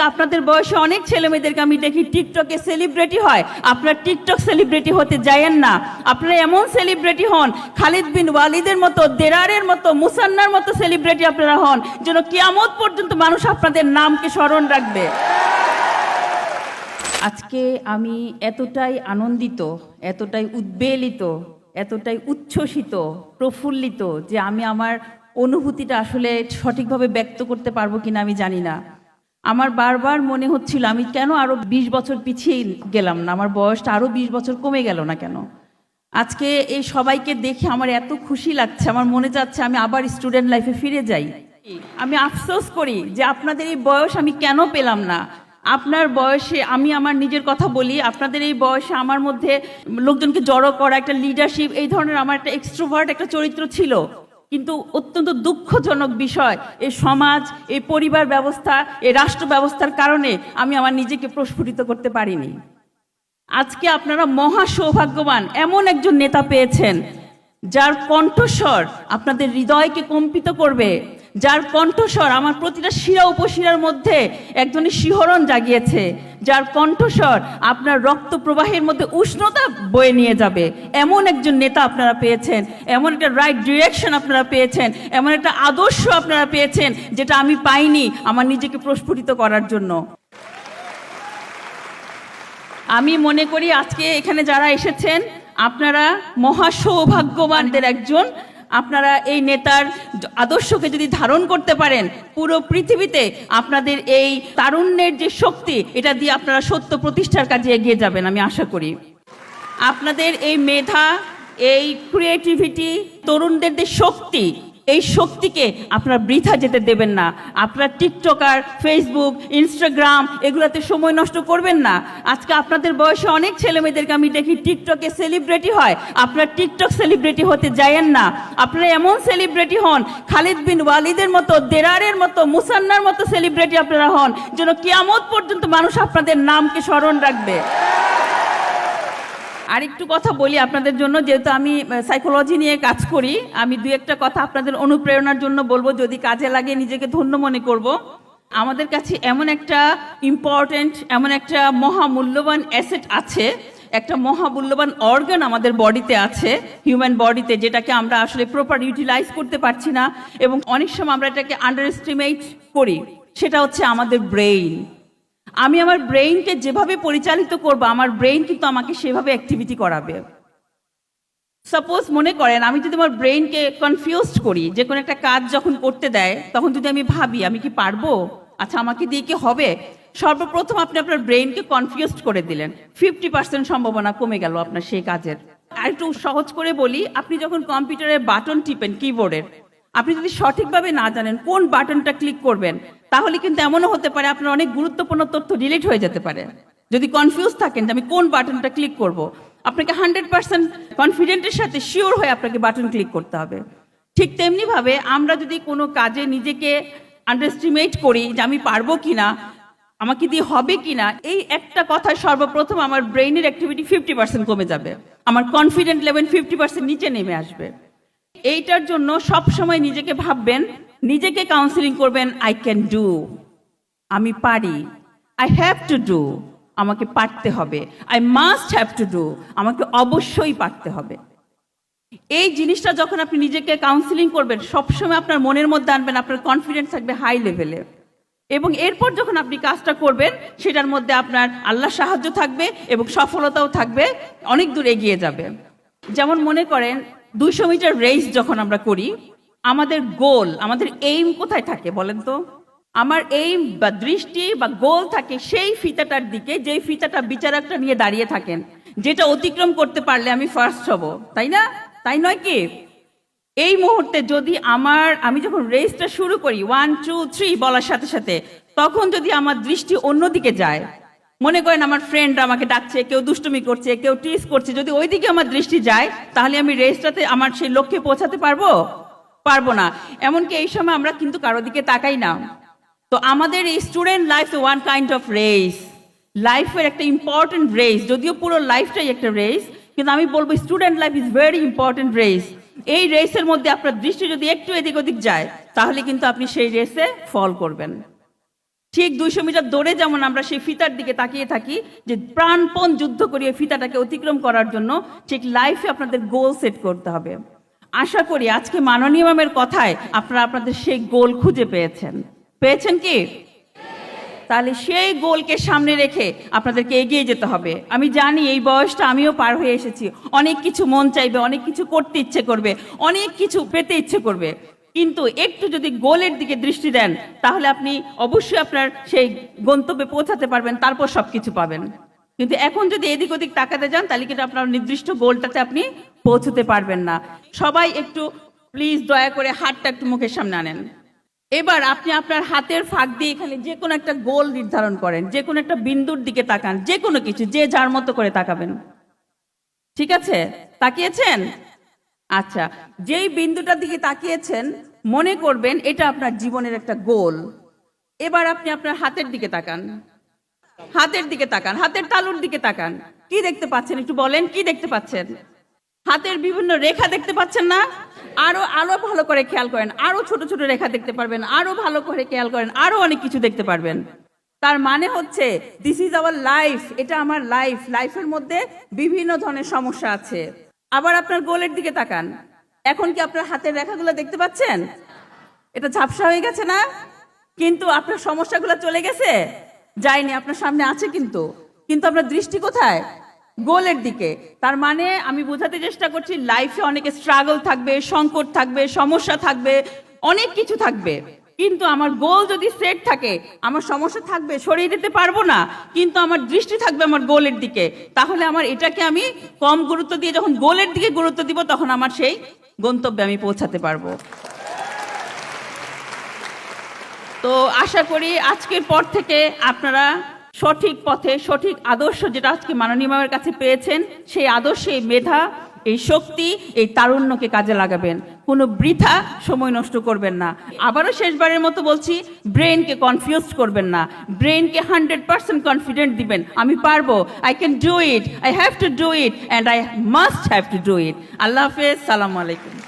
আজকে আপনাদের বয়সে অনেক ছেলে মেয়েদেরকে আমি দেখি টিকটকে সেলিব্রিটি হয়। আপনার টিকটক সেলিব্রিটি হতে যায়েন না। আপনারা এমন সেলিব্রিটি হন, খালিদ বিন ওয়ালিদের মতো, দেরারের মতো, মুসান্নার মতো সেলিব্রিটি আপনারা হন, যেন কিয়ামত পর্যন্ত মানুষ আপনাদের নামকে স্মরণ রাখবে। আজকে আমি এতটাই আনন্দিত, এতটাই উদ্বেলিত, এতটাই উচ্ছ্বসিত, প্রফুল্লিত যে আমি আমার অনুভূতিটা আসলে সঠিকভাবে ব্যক্ত করতে পারব কিনা আমি জানি না। আমার বারবার মনে হচ্ছিল, আমি কেন আরও ২০ বছর পিছিয়ে গেলাম না? আমার বয়সটা আরও ২০ বছর কমে গেল না কেন? আজকে এই সবাইকে দেখে আমার এত খুশি লাগছে, আমার মনে যাচ্ছে আমি আবার স্টুডেন্ট লাইফে ফিরে যাই। আমি আফসোস করি যে আপনাদের এই বয়স আমি কেন পেলাম না? আপনার বয়সে আমি আমার নিজের কথা বলি, আপনাদের এই বয়সে আমার মধ্যে লোকজনকে জড়ো করা, একটা লিডারশিপ এই ধরনের আমার একটা এক্সট্রোভার্ট একটা চরিত্র ছিল। কিন্তু অত্যন্ত দুঃখজনক বিষয় এই সমাজ এই পরিবার ব্যবস্থা এই রাষ্ট্র ব্যবস্থার কারণে আমি আমার নিজেকে প্রস্ফুটিত করতে পারিনি। আজকে আপনারা মহা সৌভাগ্যবান এমন একজন নেতা পেয়েছেন, যার কণ্ঠস্বর আপনাদের হৃদয়কে কম্পিত করবে। যার কণ্ঠস্বর আমার প্রতিটা শিরা উপশিরার মধ্যে একজনের শিহরণ জাগিয়েছে, যার কণ্ঠস্বর আপনার রক্ত প্রবাহের মধ্যে উষ্ণতা বয়ে নিয়ে যাবে। এমন একজন নেতা আপনারা পেয়েছেন, এমন একটা রাইট ডিরেকশন আপনারা পেয়েছেন, এমন একটা আদর্শ আপনারা পেয়েছেন, যেটা আমি পাইনি আমার নিজেকে প্রস্ফুটিত করার জন্য। আমি মনে করি আজকে এখানে যারা এসেছেন, আপনারা মহা সৌভাগ্যবানদের একজন আপনারা এই নেতার আদর্শকে যদি ধারণ করতে পারেন, পুরো পৃথিবীতে আপনাদের এই তারুণ্যের যে শক্তি, এটা দিয়ে আপনারা সত্য প্রতিষ্ঠার কাজে এগিয়ে যাবেন, আমি আশা করি। আপনাদের এই মেধা, এই ক্রিয়েটিভিটি তরুণদের যে শক্তি এই শক্তিকে আপনারা বৃথা যেতে দেবেন না। আপনার টিকটকার ফেসবুক ইনস্টাগ্রাম এগুলোতে সময় নষ্ট করবেন না। আজকে আপনাদের বয়সে অনেক ছেলে মেয়েদেরকে আমি দেখি টিকটকে সেলিব্রিটি হয়। আপনার টিকটক সেলিব্রিটি হতে যায়েন না। আপনারা এমন সেলিব্রিটি হন, খালিদ বিন ওয়ালিদের মতো, দেরারের মতো, মুসান্নার মতো সেলিব্রিটি আপনারা হন, যেন কিয়ামত পর্যন্ত মানুষ আপনাদের নামকে স্মরণ রাখবে। আরেকটু কথা বলি আপনাদের জন্য, যেহেতু আমি সাইকোলজি নিয়ে কাজ করি, আমি দুই একটা কথা আপনাদের অনুপ্রেরণার জন্য বলব, যদি কাজে লাগে নিজেকে ধন্য মনে করব। আমাদের কাছে এমন একটা ইম্পর্ট্যান্ট এমন একটা মহামূল্যবান অ্যাসেট আছে, একটা মহামূল্যবান অর্গান আমাদের বডিতে আছে হিউম্যান বডিতে যেটাকে আমরা আসলে প্রপার ইউটিলাইজ করতে পারছি না, এবং অনেক সময় আমরা এটাকে আন্ডার এস্টিমেট করি। সেটা হচ্ছে আমাদের ব্রেইন আমি আমার ব্রেইনকে যেভাবে পরিচালিত করব, আমার ব্রেইন কিন্তু আমাকে সেভাবে অ্যাক্টিভিটি করাবে। সাপোজ মনে করেন, আমি যদি আমার ব্রেইনকে কনফিউজড করি, যে কোনো একটা কাজ যখন করতে দেয়, তখন যদি আমি ভাবি, আমি কি পারব? আচ্ছা আমাকে দিয়ে কি হবে? সর্বপ্রথম আপনি আপনার ব্রেইনকে কনফিউজড করে দিলেন। ফিফটি পার্সেন্ট সম্ভাবনা কমে গেল আপনার সেই কাজের। আর একটু সহজ করে বলি, আপনি যখন কম্পিউটারের বাটন টিপেন কিবোর্ডের আপনি যদি সঠিকভাবে না জানেন কোন বাটনটা ক্লিক করবেন তাহলে কিন্তু এমনও হতে পারে আপনার অনেক গুরুত্বপূর্ণ তথ্য ডিলিট হয়ে যেতে পারে। যদি কনফিউজ থাকেন যে আমি কোন বাটনটা ক্লিক করব, আপনাকে হান্ড্রেড পার্সেন্ট কনফিডেন্টের সাথে শিওর হয়ে আপনাকে বাটন ক্লিক করতে হবে। ঠিক তেমনিভাবে আমরা যদি কোনো কাজে নিজেকে আন্ডারস্টিমেট করি যে আমি পারব কিনা, আমাকে দিয়ে হবে কিনা, এই একটা কথা সর্বপ্রথম আমার ব্রেইনের অ্যাক্টিভিটি ফিফটি পার্সেন্ট কমে যাবে। আমার কনফিডেন্ট লেভেল ফিফটি পার্সেন্ট নিচে নেমে আসবে। এইটার জন্য সব সময় নিজেকে ভাববেন নিজেকে কাউন্সিলিং করবেন আই ক্যান ডু আমি পারি। আই হ্যাভ টু ডু আমাকে পারতে হবে। I must have to do আমাকে অবশ্যই পারতে হবে। এই জিনিসটা যখন আপনি নিজেকে কাউন্সিলিং করবেন, সবসময় আপনার মনের মধ্যে আনবেন, আপনার কনফিডেন্স থাকবে হাই লেভেলে এবং এরপর যখন আপনি কাজটা করবেন, সেটার মধ্যে আপনার আল্লাহ সাহায্য থাকবে এবং সফলতাও থাকবে, অনেক দূর এগিয়ে যাবে। যেমন মনে করেন, দুইশো মিটার রেস যখন আমরা করি আমাদের গোল, আমাদের এইম কোথায় থাকে বলেন তো? আমার এইম বা দৃষ্টি বা গোল থাকে সেই ফিতাটার দিকে, যেই ফিতাটা বিচারকটা নিয়ে দাঁড়িয়ে থাকেন। যেটা অতিক্রম করতে পারলে আমি ফার্স্ট হব, তাই না? তাই নয় কি? এই মুহূর্তে যদি আমার, আমি যখন রেসটা শুরু করি ওয়ান টু থ্রি বলার সাথে সাথে, তখন যদি আমার দৃষ্টি অন্যদিকে যায়, মনে করেন আমার ফ্রেন্ড আমাকে ডাকছে, কেউ দুষ্টুমি করছে, কেউ টিস করছে, যদি ওইদিকে আমার দৃষ্টি যায়, তাহলে আমি রেসটাতে আমার সেই লক্ষ্যে পৌঁছাতে পারব? পারব না। এমনকি এই সময় আমরা কিন্তু কারও দিকে তাকাই না। তো আমাদের এই student life one kind of race লাইফের একটা ইম্পর্টেন্ট রেস যদিও পুরো লাইফটাই একটা রেস কিন্তু আমি বলব student life is very important race এই রেসের মধ্যে আপনার দৃষ্টি যদি একটু এদিক ওদিক যায়, তাহলে কিন্তু আপনি সেই রেসে ফল করবেন। ঠিক দুইশো মিটার দৌড়ে যেমন আমরা সেই ফিতার দিকে তাকিয়ে থাকি, যে প্রাণপণ যুদ্ধ করিয়ে ফিতাটাকে অতিক্রম করার জন্য, ঠিক লাইফে আপনাদের গোল সেট করতে হবে। আশা করি আজকে মাননীয় ম্যামের কথায় আপনারা আপনাদের সেই গোল খুঁজে পেয়েছেন। পেয়েছেন কি? তাহলে সেই গোলকে সামনে রেখে আপনাদেরকে এগিয়ে যেতে হবে। আমি জানি এই বয়সটা আমিও পার হয়ে এসেছি। অনেক কিছু মন চাইবে, অনেক কিছু করতে ইচ্ছে করবে, অনেক কিছু পেতে ইচ্ছে করবে। কিন্তু একটু যদি গোলের দিকে দৃষ্টি দেন, তাহলে আপনি অবশ্যই আপনার সেই গন্তব্যে পৌঁছাতে পারবেন, তারপর সব কিছু পাবেন। কিন্তু এখন যদি এদিক ওদিক তাকাতে যান, তাহলে কিন্তু আপনার নির্দিষ্ট গোলটাতে আপনি পৌঁছতে পারবেন না। সবাই একটু প্লিজ দয়া করে হাতটা একটু মুখের সামনে আনেন। এবার আপনি আপনার হাতের ফাঁক দিয়ে এখানে যে কোনো একটা গোল নির্ধারণ করেন, যে কোনো একটা বিন্দুর দিকে তাকান, যে কোনো কিছু, যে যার মতো করে তাকাবেন। ঠিক আছে? তাকিয়েছেন? আচ্ছা যেই বিন্দুটার দিকে তাকিয়েছেন, মনে করবেন এটা আপনার জীবনের একটা গোল। এবার আপনি আপনার হাতের দিকে তাকান। হাতের দিকে তাকান, হাতের তালুর দিকে তাকান। কি দেখতে পাচ্ছেন একটু বলেন, কি দেখতে পাচ্ছেন? হাতের বিভিন্ন রেখা দেখতে পাচ্ছেন না? আরও আরও ভালো করে খেয়াল করেন, আরও ছোট ছোট রেখা দেখতে পারবেন, আরও ভালো করে খেয়াল করেন, আরও অনেক কিছু দেখতে পারবেন। তার মানে হচ্ছে দিস ইজ আওয়ার লাইফ এটা আমার লাইফ লাইফের মধ্যে বিভিন্ন ধরনের সমস্যা আছে। আবার আপনার গোলের দিকে তাকান। এখন কি আপনার হাতের রেখাগুলো দেখতে পাচ্ছেন? এটা ঝাপসা হয়ে গেছে না? কিন্তু আপনার সমস্যাগুলো চলে গেছে? যায়নি আপনার সামনে আছে কিন্তু। কিন্তু আপনার দৃষ্টি কোথায়? গোলের দিকে। তার মানে আমি বোঝাতে চেষ্টা করছি লাইফে অনেক স্ট্রাগল থাকবে, সংকট থাকবে, সমস্যা থাকবে, অনেক কিছু থাকবে। কিন্তু আমার গোল যদি সেট থাকে, আমার সমস্যা থাকবে, সরিয়ে দিতে পারব না। কিন্তু আমার দৃষ্টি থাকবে আমার গোলের দিকে। তাহলে আমার এটাকে আমি কম গুরুত্ব দিয়ে যখন গোলের দিকে গুরুত্ব দিব, তখন আমার সেই গন্তব্যে আমি পৌঁছাতে পারব। তো আশা করি আজকের পর থেকে আপনারা সঠিক পথে, সঠিক আদর্শ যেটা আজকে মাননীয় ম্যামের কাছে পেয়েছেন, সেই আদর্শে মেধা, এই শক্তি, এই তারুণ্যকে কাজে লাগাবেন। কোনো বৃথা সময় নষ্ট করবেন না। আবারও শেষবারের মতো বলছি ব্রেনকে কনফিউজ করবেন না। ব্রেনকে হান্ড্রেড পার্সেন্ট কনফিডেন্ট দিবেন। আমি পারব। I can do it I have to do it and I must have to do it আল্লাহ হাফেজ। সালাম আলাইকুম।